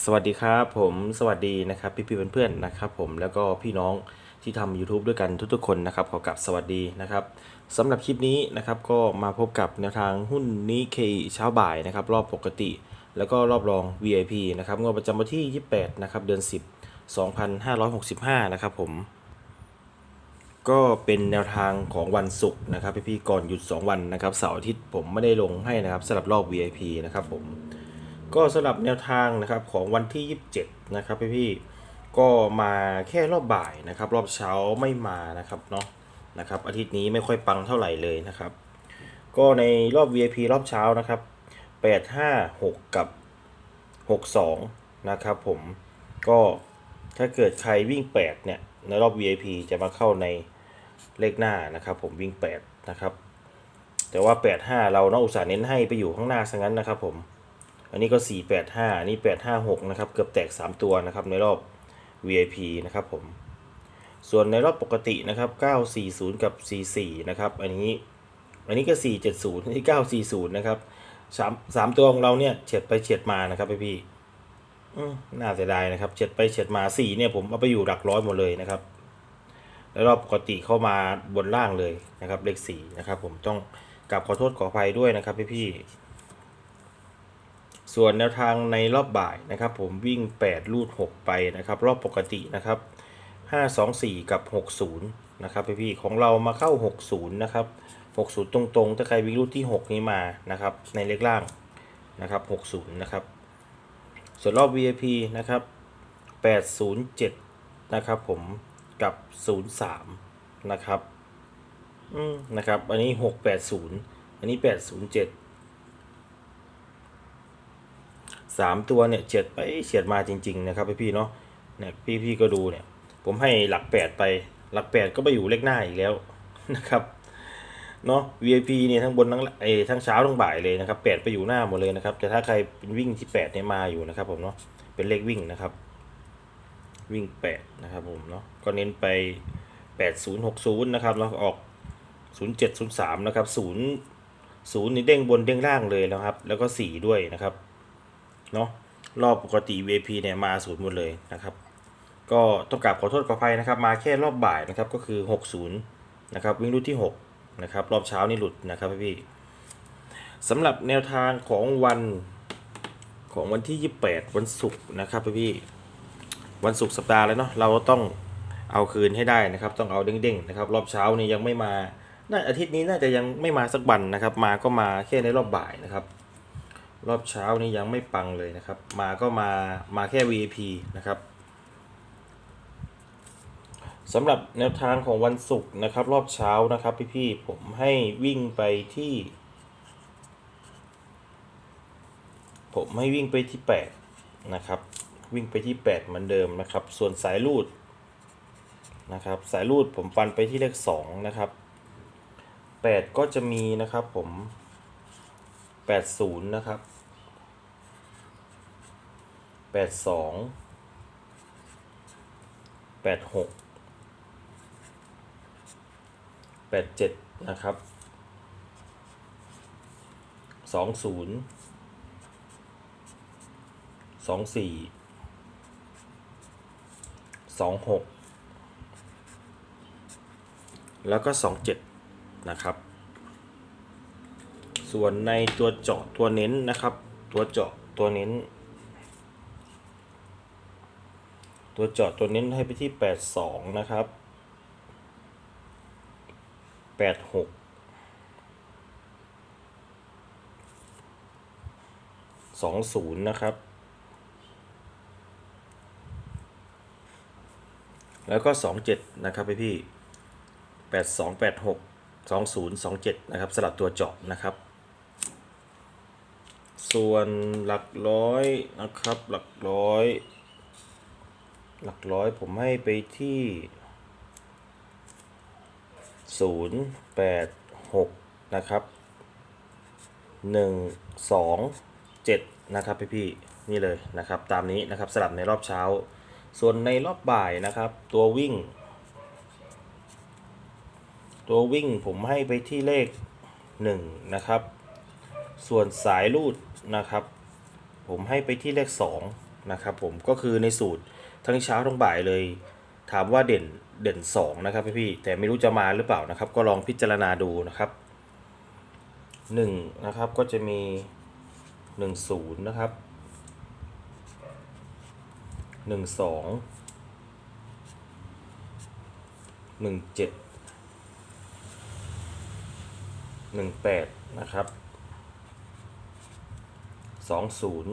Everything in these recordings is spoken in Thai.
สวัสดีครับผมสวัสดีนะครับพี่พี่ๆเพื่อนๆนะครับผมแล้วก็พี่น้องที่ทำ YouTube ด้วยกันทุกๆคนนะครับขอกลับสวัสดีนะครับสำหรับคลิปนี้นะครับก็มาพบกับแนวทางหุ้นนิเคอิเช้าบ่ายนะครับรอบปกติ แล้วก็รอบรอง VIP นะครับงวดประจำวันที่ 28นะครับเดือน 10 2565นะครับผมก็เป็นแนวทางของวันศุกร์นะครับพี่ๆก่อนหยุด 2 วันนะครับเสาร์อาทิตย์ผมไม่ได้ลงให้นะครับสำหรับรอบ VIP นะครับผม ก็สำหรับแนวทางนะครับของวันที่ 27 นะครับพี่พี่ก็มาแค่รอบบ่ายนะครับ รอบเช้าไม่มานะครับเนาะนะครับ อาทิตย์นี้ไม่ค่อยปังเท่าไหร่เลยนะครับ ก็ในรอบ VIP รอบเช้านะครับ 856 กับ 62 นะครับผมก็ถ้าเกิดใครวิ่ง 8 เนี่ย ในรอบ VIP จะมาเข้าในเลขหน้านะครับ ผมวิ่ง 8 นะครับ แต่ว่า 85 เราเนาะอุตส่าห์เน้นให้ไปอยู่ข้างหน้าซะงั้นนะครับผม อันนี้ก็ 485 อันนี้ 856 นะครับ เกือบแตก 3 ตัวนะครับในรอบ VIP นะครับผม ส่วนในรอบปกตินะครับ 940 กับ 44 นะครับ อันนี้ อันนี้ก็ 470นนี้940 นะครับสามสามตัวของเราเนี่ยเฉียดไปเฉียดมานะครับพี่พี่น่าเสียดายนะครับเฉียดไปเฉียดมา4เนี่ยผมเอาไปอยู่หลักร้อยหมดเลยนะครับ แล้วรอบปกติเข้ามาบนล่างเลยนะครับ เลข4นะครับ ผมต้องกลับขอโทษขออภัยด้วยนะครับพี่พี่ ส่วนแนวทางในรอบบ่ายนะครับ ผมวิ่ง 8 ลูด 6 ไปนะครับ รอบปกตินะครับ 5 2 4 กับ 60 นะครับพี่พี่ของเรามาเข้า 60 นะครับ 60 ตรงๆ ถ้าใครวิ่งลูดที่ 6 นี้มานะครับ ในเลขล่างนะครับ 60 นะครับ ส่วนรอบ VIP นะครับ 807 นะครับผมกับ 03 นะครับ อืมนะครับ อันนี้ 680 อันนี้ 807 สามตัวเนี่ยเฉียดไปเฉียดมาจริง ๆ นะครับพี่ๆเนาะเนี่ยพี่ๆก็ดูเนี่ยผมให้หลักแปดไปหลักแปดก็ไปอยู่เลขหน้าอีกแล้วนะครับเนาะ VIP เนี่ยทั้งบนทั้งไอ้ทั้งเช้าทั้งบ่ายเลยนะครับแปดไปอยู่หน้าหมดเลยนะครับแต่ถ้าใครเป็นวิ่งที่แปดเนี่ยมาอยู่นะครับผมเนาะเป็นเลขวิ่งนะครับ วิ่งแปดนะครับผมเนาะก็เน้นไปแปดศูนย์หกศูนย์นะครับแล้วออกศูนย์เจ็ดศูนย์สามนะครับศูนย์ศูนย์นี่เด้งบนเด้งล่างเลยนะครับ แล้วก็สี่ด้วยนะครับ เนาะรอบปกติ VIP เนี่ยมาศูนย์หมดเลยนะครับก็ต้องกราบขอโทษขออภัยนะครับ มาแค่รอบบ่ายนะครับก็คือ 60นะครับวิ่งรูดที่6นะครับรอบเช้านี่หลุดนะครับพี่สำหรับแนวทางของวันของวันที่ 28 วันศุกร์นะครับพี่วันศุกร์สัปดาห์แล้วเนาะเราต้องเอาคืนให้ได้นะครับ ต้องเอาเด้งๆนะครับรอบเช้านี่ยังไม่มาน่าอาทิตย์นี้น่าจะยังไม่มาสักวันนะครับ มาก็มาแค่ในรอบบ่ายนะครับ รอบเช้านี้ยังไม่ปังเลยนะครับ มาก็มามาแค่ VIP นะครับสำหรับแนวทางของวันศุกร์นะครับ รอบเช้านะครับพี่ๆผมให้วิ่งไปที่ ผมให้วิ่งไปที่ 8 นะครับ วิ่งไปที่ 8 เหมือนเดิมนะครับ ส่วนสายรูดนะครับ สายรูดผมฟันไปที่เลข 2 นะครับ 8 ก็จะมีนะครับผม 80 นะครับ แปดสองแปดหกแปดเจ็ดนะครับสองศูนย์สองสี่สองหกแล้วก็สองเจ็ดนะครับ ส่วนในตัวเจาะตัวเน้นนะครับ ตัวเจาะตัวเน้น ตัวเจาะตัวเน้นให้ไปที่ 82 นะครับ 86 20 นะครับ แล้วก็ 27 นะครับพี่พี่ 82 86 20 27 นะครับ สลับตัวเจาะนะครับ ส่วนหลักร้อยนะครับ หลักร้อย หลักร้อยผมให้ไปที่ศูนย์แปดหกนะครับหนึ่งสองเจ็ดนะครับพี่พี่นี่เลยนะครับตามนี้นะครับสลับในรอบเช้า ส่วนในรอบบ่ายนะครับ ตัววิ่ง ตัววิ่งผมให้ไปที่เลขหนึ่งนะครับ ส่วนสายรูดนะครับ ผมให้ไปที่เลขสอง นะครับผมก็คือในสูตรทั้งเช้าทั้งบ่ายเลย ถามว่าเด่นเด่นสองนะครับพี่แต่ไม่รู้จะมาหรือเปล่านะครับ ก็ลองพิจารณาดูนะครับหนึ่งนะครับก็จะมีหนึ่งศูนย์นะครับหนึ่งสองหนึ่งเจ็ดหนึ่งแปดนะครับสองศูนย์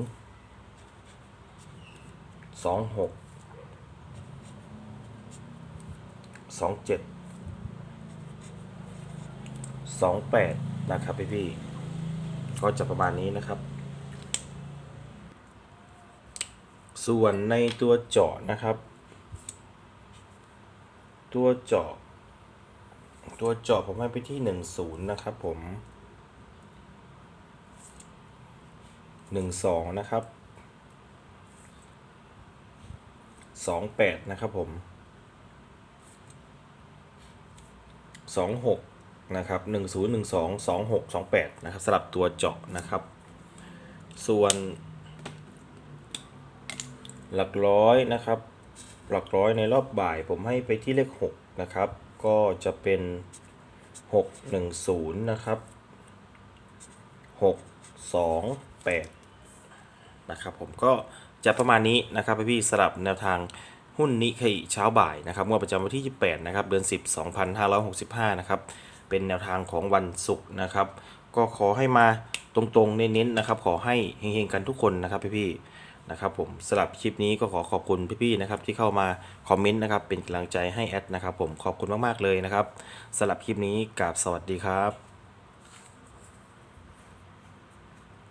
สองหกสองเจ็ดสองแปดนะครับพี่พี่ก็จะประมาณนี้นะครับ ส่วนในตัวเจาะนะครับ ตัวเจาะ ตัวเจาะผมให้ไปที่หนึ่งศูนย์นะครับผมหนึ่งสองนะครับ สองแปดนะครับผมสองหกนะครับหนึ่งศูนย์หนึ่งสองสองหกสองแปดนะครับสลับตัวเจาะนะครับ ส่วนหลักร้อยนะครับ หลักร้อยในรอบบ่ายผมให้ไปที่เลขหกนะครับ ก็จะเป็นหกหนึ่งศูนย์นะครับหกสองแปดนะครับผมก็ จะประมาณนี้นะครับพี่ๆสลับแนวทางหุ้นนิเคอิเช้าบ่ายนะครับงวดประจำวันที่ 28 นะครับ เดือน 10 2565 นะครับ เป็นแนวทางของวันศุกร์นะครับ ก็ขอให้มาตรงๆเน้นๆนะครับ ขอให้เฮงๆกันทุกคนนะครับพี่ๆนะครับ ผมสำหรับคลิปนี้ก็ขอขอบคุณพี่ๆนะครับที่เข้ามาคอมเมนต์นะครับ เป็นกำลังใจให้แอดนะครับ ผมขอบคุณมากๆเลยนะครับสำหรับคลิปนี้กราบสวัสดีครับ